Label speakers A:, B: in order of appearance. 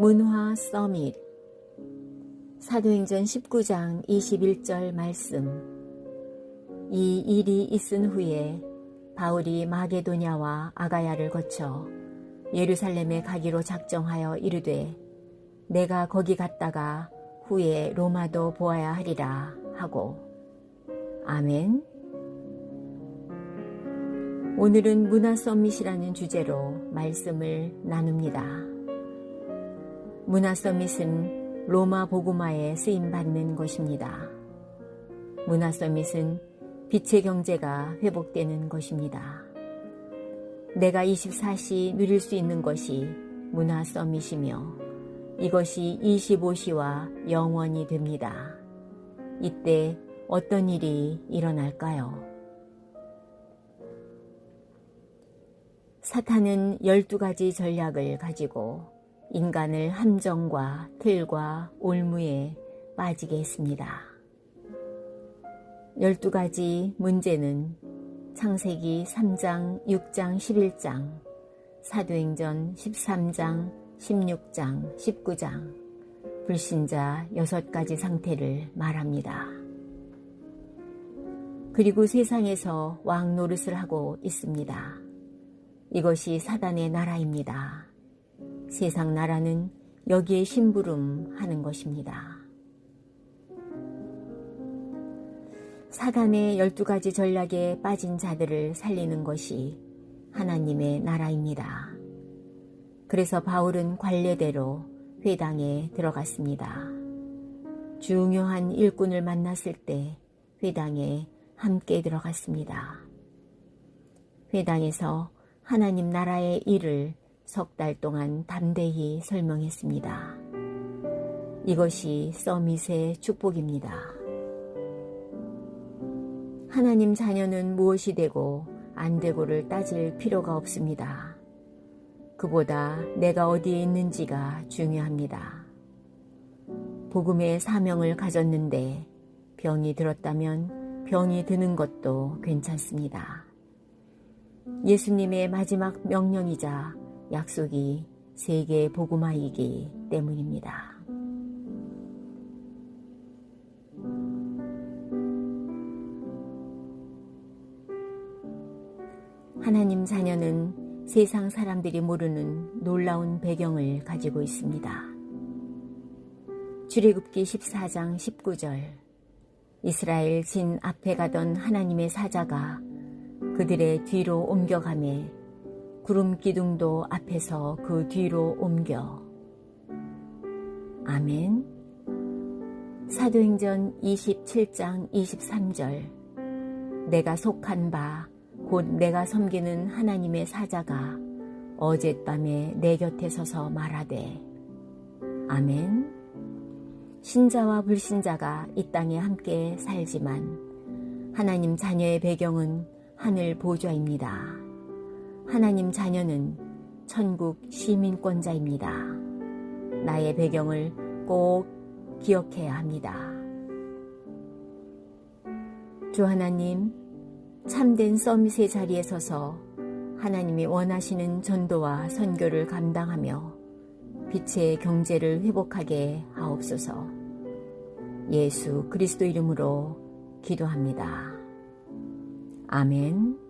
A: 문화 서밋. 사도행전 19장 21절 말씀. 이 일이 있은 후에 바울이 마게도냐와 아가야를 거쳐 예루살렘에 가기로 작정하여 이르되 내가 거기 갔다가 후에 로마도 보아야 하리라 하고. 아멘. 오늘은 문화 서밋이라는 주제로 말씀을 나눕니다. 문화 서밋은 로마 보고마에 쓰임 받는 것입니다. 문화 서밋은 빛의 경제가 회복되는 것입니다. 내가 24시 누릴 수 있는 것이 문화 서밋이며 이것이 25시와 영원히 됩니다. 이때 어떤 일이 일어날까요? 사탄은 12가지 전략을 가지고 인간을 함정과 틀과 올무에 빠지게 했습니다. 12가지 문제는 창세기 3장, 6장, 11장, 사도행전 13장, 16장, 19장, 불신자 6가지 상태를 말합니다. 그리고 세상에서 왕 노릇을 하고 있습니다. 이것이 사단의 나라입니다. 세상 나라는 여기에 심부름 하는 것입니다. 사단의 12가지 전략에 빠진 자들을 살리는 것이 하나님의 나라입니다. 그래서 바울은 관례대로 회당에 들어갔습니다. 중요한 일꾼을 만났을 때 회당에 함께 들어갔습니다. 회당에서 하나님 나라의 일을 석 달 동안 담대히 설명했습니다. 이것이 서밋의 축복입니다. 하나님 자녀는 무엇이 되고 안 되고를 따질 필요가 없습니다. 그보다 내가 어디에 있는지가 중요합니다. 복음의 사명을 가졌는데 병이 들었다면 병이 드는 것도 괜찮습니다. 예수님의 마지막 명령이자 약속이 세계 복음화이기 때문입니다. 하나님 자녀는 세상 사람들이 모르는 놀라운 배경을 가지고 있습니다. 출애굽기 14장 19절 이스라엘 진 앞에 가던 하나님의 사자가 그들의 뒤로 옮겨가매 구름 기둥도 앞에서 그 뒤로 옮겨. 아멘. 사도행전 27장 23절. 내가 속한 바 곧 내가 섬기는 하나님의 사자가 어젯밤에 내 곁에 서서 말하되 아멘. 신자와 불신자가 이 땅에 함께 살지만 하나님 자녀의 배경은 하늘 보좌입니다. 하나님 자녀는 천국 시민권자입니다. 나의 배경을 꼭 기억해야 합니다. 주 하나님, 참된 서밋의 자리에 서서 하나님이 원하시는 전도와 선교를 감당하며 빛의 경제를 회복하게 하옵소서. 예수 그리스도 이름으로 기도합니다. 아멘.